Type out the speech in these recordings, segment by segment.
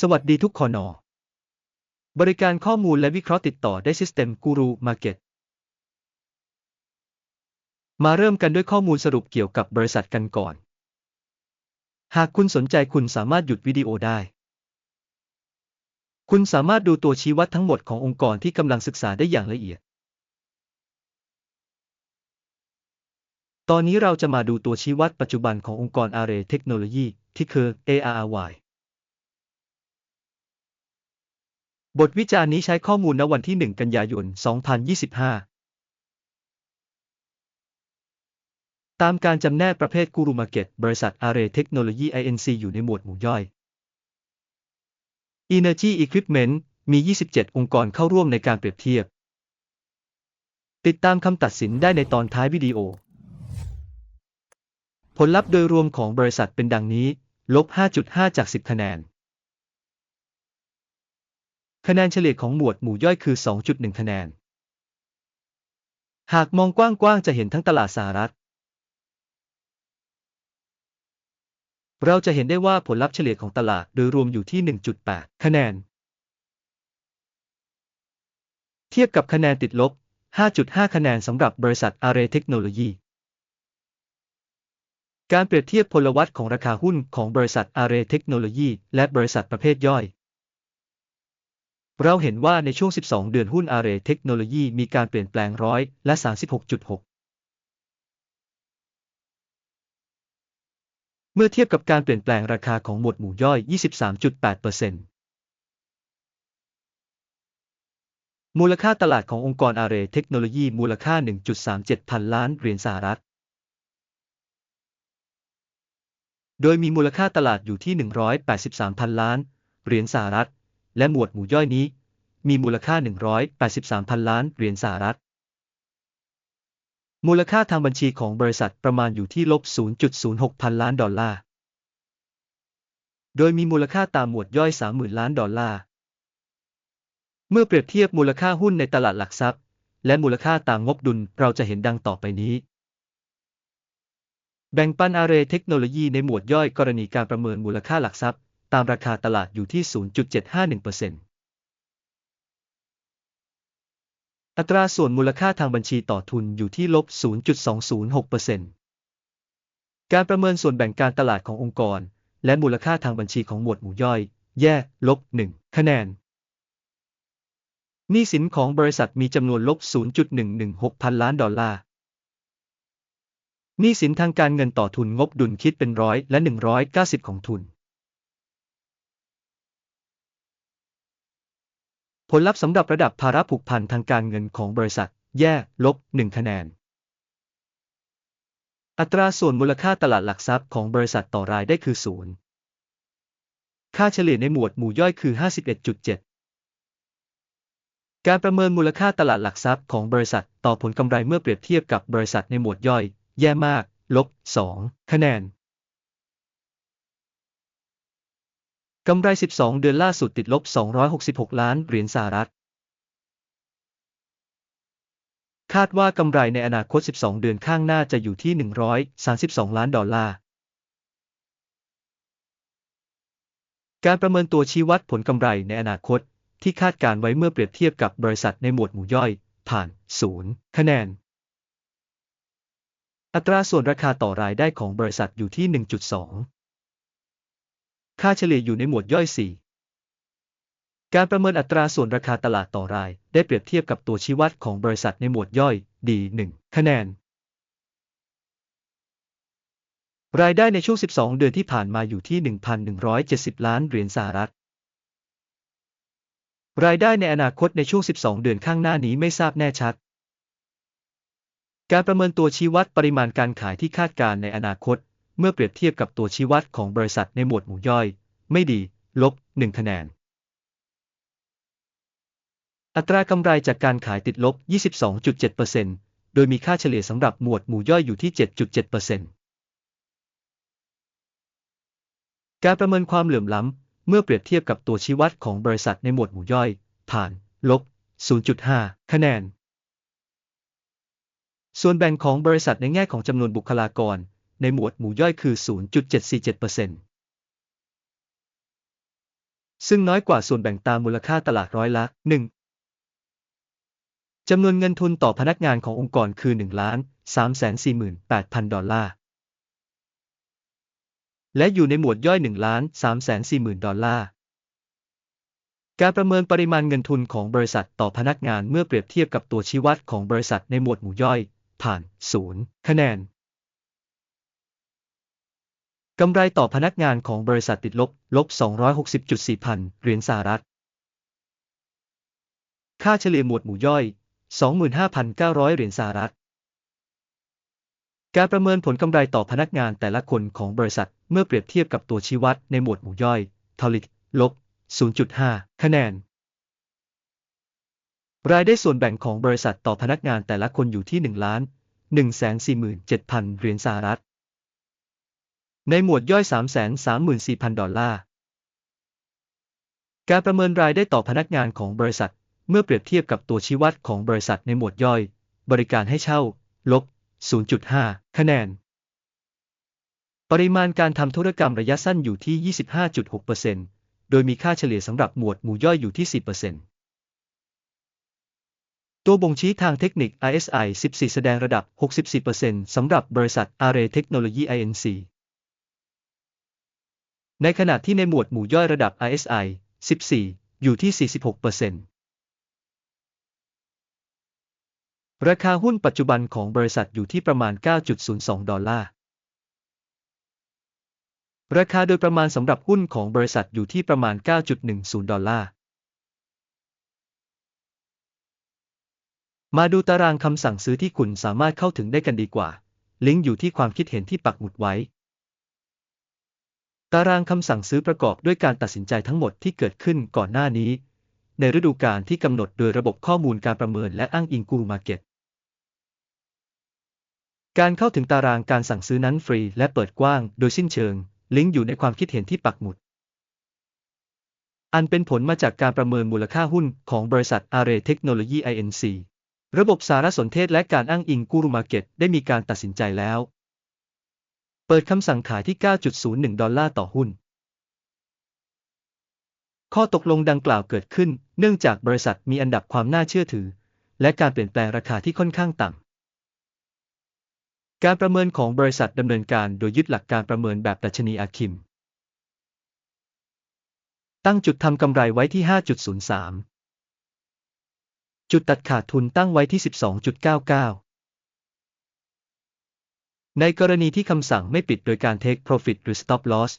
สวัสดีทุกคนอบริการข้อมูลและวิเคราะห์ติดต่อได้ System Guru Market มาเริ่มกันด้วยข้อมูลสรุปเกี่ยวกับบริษัทกันก่อน หากคุณสนใจคุณสามารถหยุดวิดีโอได้ คุณสามารถดูตัวชี้วัดทั้งหมดขององค์กรที่กำลังศึกษาได้อย่างละเอียด ตอนนี้เราจะมาดูตัวชี้วัดปัจจุบันขององค์กร Array Technology ที่คือ ARRY บทวิจารณ์นี้ใช้ข้อมูลณวันที่ 1 กันยายน 2025 ตามการจำแนกประเภทกูรูมาเก็ตบริษัท Array Technology Inc. อยู่ในหมวดหมู่ย่อย Energy Equipment มี 27 องค์กรเข้าร่วมในการเปรียบเทียบ ติดตามคำตัดสินได้ในตอนท้ายวิดีโอ ผลลัพธ์โดยรวมของบริษัทเป็นดังนี้ ลบ 5.5 จาก 10 คะแนน คะแนนเฉลี่ยของหมวดหมู่ย่อยคือ 2.1 คะแนน หากมองกว้างๆ จะเห็นทั้งตลาดสหรัฐ เราจะเห็นได้ว่าผลลัพธ์เฉลี่ยของตลาดโดยรวมอยู่ที่ 1.8 คะแนน เทียบกับคะแนนติดลบ 5.5 คะแนนสำหรับบริษัท Array Technology การเปรียบเทียบพลวัตของราคาหุ้นของบริษัท Array Technology และบริษัทประเภทย่อย เราเห็นว่าในช่วง 12 เดือนหุ้น Array Technology มีการเปลี่ยนแปลงร้อยและ 36.6 เมื่อเทียบกับการเปลี่ยนแปลงราคาของหมวดหมู่ย่อย 23.8%มูลค่าตลาดขององค์กร Array Technology มูลค่า 1.37 พันล้านเหรียญสหรัฐ โดยมีมูลค่าตลาดอยู่ที่ 183 พันล้านเหรียญสหรัฐ และหมวดหมู่ย่อยนี้ มีมูลค่า 183พันล้านเหรียญสหรัฐ มูลค่าทางบัญชีของบริษัทประมาณอยู่ที่ลบ 0.06 พันล้านดอลลาร์ โดยมีมูลค่าตามหมวดย่อย 30,000 ล้านดอลลาร์ เมื่อเปรียบเทียบมูลค่าหุ้นในตลาดหลักทรัพย์ และมูลค่าตามงบดุลเราจะเห็นดังต่อไปนี้แบ่งปัน Array Technology ในหมวดย่อยกรณีการประเมินมูลค่าหลักทรัพย์ ตามราคาตลาดอยู่ที่ 0.751%อัตราส่วนมูลค่าทางบัญชีต่อทุนอยู่ที่ลบ 0.206%การประเมินส่วนแบ่งการตลาดขององค์กร และมูลค่าทางบัญชีของหมวดหมู่ย่อย แย่ลบ 1 คะแนน หนี้สินของบริษัทมีจำนวนลบ 0.116 พันล้านดอลลาร์ หนี้สินทางการเงินต่อทุนงบดุลคิดเป็นร้อยและ 190 ของทุน ลลัพธ์สำหรับระดับภาระผูกพันทางการเงินของบริษัท แย่ ลบ 1 คะแนน อัตราส่วนมูลค่าตลาดหลักทรัพย์ของบริษัทต่อรายได้คือ0ค่าเฉลี่ยในหมวดหมู่ย่อยคือ 51.7 การประเมินมูลค่าตลาดหลักทรัพย์ของบริษัทต่อผลกำไรเมื่อเปรียบเทียบกับบริษัทในหมวดย่อย แย่มาก ลบ 2 คะแนน กำไร 12 เดือนล่าสุดติดลบ 266 ล้านเหรียญสหรัฐ คาดว่ากำไรในอนาคต 12 เดือนข้างหน้าจะอยู่ที่ 132 ล้านดอลลาร์ การประเมินตัวชี้วัดผลกำไรในอนาคต ที่คาดการไว้เมื่อเปรียบเทียบกับบริษัทในหมวดหมู่ย่อย ผ่าน 0 คะแนน อัตราส่วนราคาต่อรายได้ของบริษัทอยู่ที่ 1.2 ค่าเฉลี่ยอยู่ในหมวดย่อย 4 การประเมินอัตราส่วนราคาตลาดต่อราย ได้เปรียบเทียบกับตัวชี้วัดของบริษัทในหมวดย่อย D1 คะแนน รายได้ในช่วง 12 เดือนที่ผ่านมาอยู่ที่ 1,170 ล้านเหรียญสหรัฐ รายได้ในอนาคตในช่วง 12 เดือนข้างหน้านี้ไม่ทราบแน่ชัด การประเมินตัวชี้วัดปริมาณการขายที่คาดการในอนาคต เมื่อเปรียบเทียบกับตัวชี้วัดของบริษัทในหมวดหมู่ย่อย ไม่ดี ลบ 1 คะแนน อัตรากำไรจากการขายติดลบ 22.7%โดยมีค่าเฉลี่ยสำหรับหมวดหมู่ย่อยอยู่ที่ 7.7%การประเมินความเหลื่อมล้ำ เมื่อเปรียบเทียบกับตัวชี้วัดของบริษัทในหมวดหมู่ย่อย ผ่าน ลบ 0.5 คะแนน ส่วนแบ่งของบริษัทในแง่ของจำนวนบุคลากร ในหมวดหมู่ย่อยคือ 0.747%ซึ่งน้อยกว่าส่วนแบ่งตามมูลค่าตลาดร้อยละหนึ่งจำนวนเงินทุนต่อพนักงานขององค์กรคือ 1 ล้าน348,000 ดอลลาร์ และอยู่ในหมวดย่อย 1 ล้าน340,000 ดอลลาร์การประเมินปริมาณเงินทุนของบริษัทต่อพนักงานเมื่อเปรียบเทียบกับตัวชี้วัดของบริษัทในหมวดหมู่ย่อย ผ่าน 0 คะแนน กำไรต่อพนักงานของบริษัทติดลบ ลบ 260.4 พันเหรียญสหรัฐ ค่าเฉลี่ยหมวดหมู่ย่อย 25,900 เหรียญสหรัฐ การประเมินผลกำไรต่อพนักงานแต่ละคนของบริษัทเมื่อเปรียบเทียบกับตัวชี้วัดในหมวดหมู่ย่อยทอลิกลบ 0.5 คะแนน รายได้ส่วนแบ่งของบริษัทต่อพนักงานแต่ละคนอยู่ที่ 1,147,000 เหรียญสหรัฐ ในหมวดย่อย 334,000 ดอลลาร์ การประเมินรายได้ต่อพนักงานของบริษัท เมื่อเปรียบเทียบกับตัวชี้วัดของบริษัทในหมวดย่อย บริการให้เช่า ลบ 0.5 คะแนน ปริมาณการทำธุรกรรมระยะสั้นอยู่ที่ 25.6%โดยมีค่าเฉลี่ยสำหรับหมวดหมู่ย่อยอยู่ที่4%ตัวบ่งชี้ทางเทคนิค ISI 14 แสดงระดับ 64%สำหรับบริษัท Array Technology Inc. ในขณะที่ในหมวดหมู่ย่อยระดับ ISI 14 อยู่ที่ 46%ราคาหุ้นปัจจุบันของบริษัทอยู่ที่ประมาณ 9.02 ดอลลาร์ ราคาโดยประมาณสำหรับหุ้นของบริษัทอยู่ที่ประมาณ 9.10 ดอลลาร์ มาดูตารางคำสั่งซื้อที่คุณสามารถเข้าถึงได้กันดีกว่า ลิงก์อยู่ที่ความคิดเห็นที่ปักหมุดไว้ ตารางคำสั่งซื้อประกอบด้วยการตัดสินใจทั้งหมดที่เกิดขึ้นก่อนหน้านี้ ในฤดูกาลที่กำหนดโดยระบบข้อมูลการประเมินและอ้างอิงกูรูมาร์เก็ตการเข้าถึงตารางการสั่งซื้อนั้นฟรีและเปิดกว้างโดยสิ้นเชิง ลิงก์อยู่ในความคิดเห็นที่ปักหมุด อันเป็นผลมาจากการประเมินมูลค่าหุ้นของบริษัท Array Technology Inc. ระบบสารสนเทศและการอ้างอิงกูรูมาร์เก็ตได้มีการตัดสินใจแล้ว เปิดคำสั่งขายที่ 9.01 ดอลลาร์ต่อหุ้น ข้อตกลงดังกล่าวเกิดขึ้น เนื่องจากบริษัทมีอันดับความน่าเชื่อถือ และการเปลี่ยนแปลงราคาที่ค่อนข้างต่ำ การประเมินของบริษัทดำเนินการโดยยึดหลักการประเมินแบบดัชนีอาคิม ตั้งจุดทำกำไรไว้ที่ 5.03 จุดตัดขาดทุนตั้งไว้ที่ 12.99 ในกรณีที่คำสั่งไม่ปิดโดยการ take profit หรือ stop loss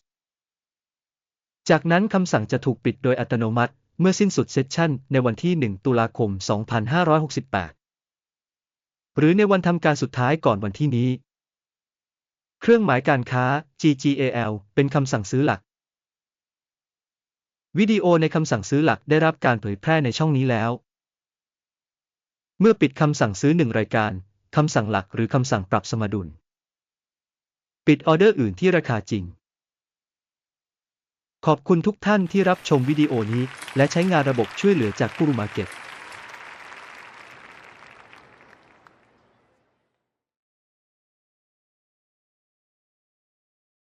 จากนั้นคำสั่งจะถูกปิดโดยอัตโนมัติ เมื่อสิ้นสุดเซสชั่นในวันที่ 1 ตุลาคม 2568 หรือในวันทำการสุดท้ายก่อนวันที่นี้ เครื่องหมายการค้า GGAL เป็นคำสั่งซื้อหลัก วิดีโอในคำสั่งซื้อหลักได้รับการเผยแพร่ในช่องนี้แล้ว เมื่อปิดคำสั่งซื้อหนึ่งรายการ คำสั่งหลักหรือคำสั่งปรับสมดุล ปิดออเดอร์อื่นที่ราคาจริง ขอบคุณทุกท่านที่รับชมวิดีโอนี้ และใช้งานระบบช่วยเหลือจากกูรูมาเก็ต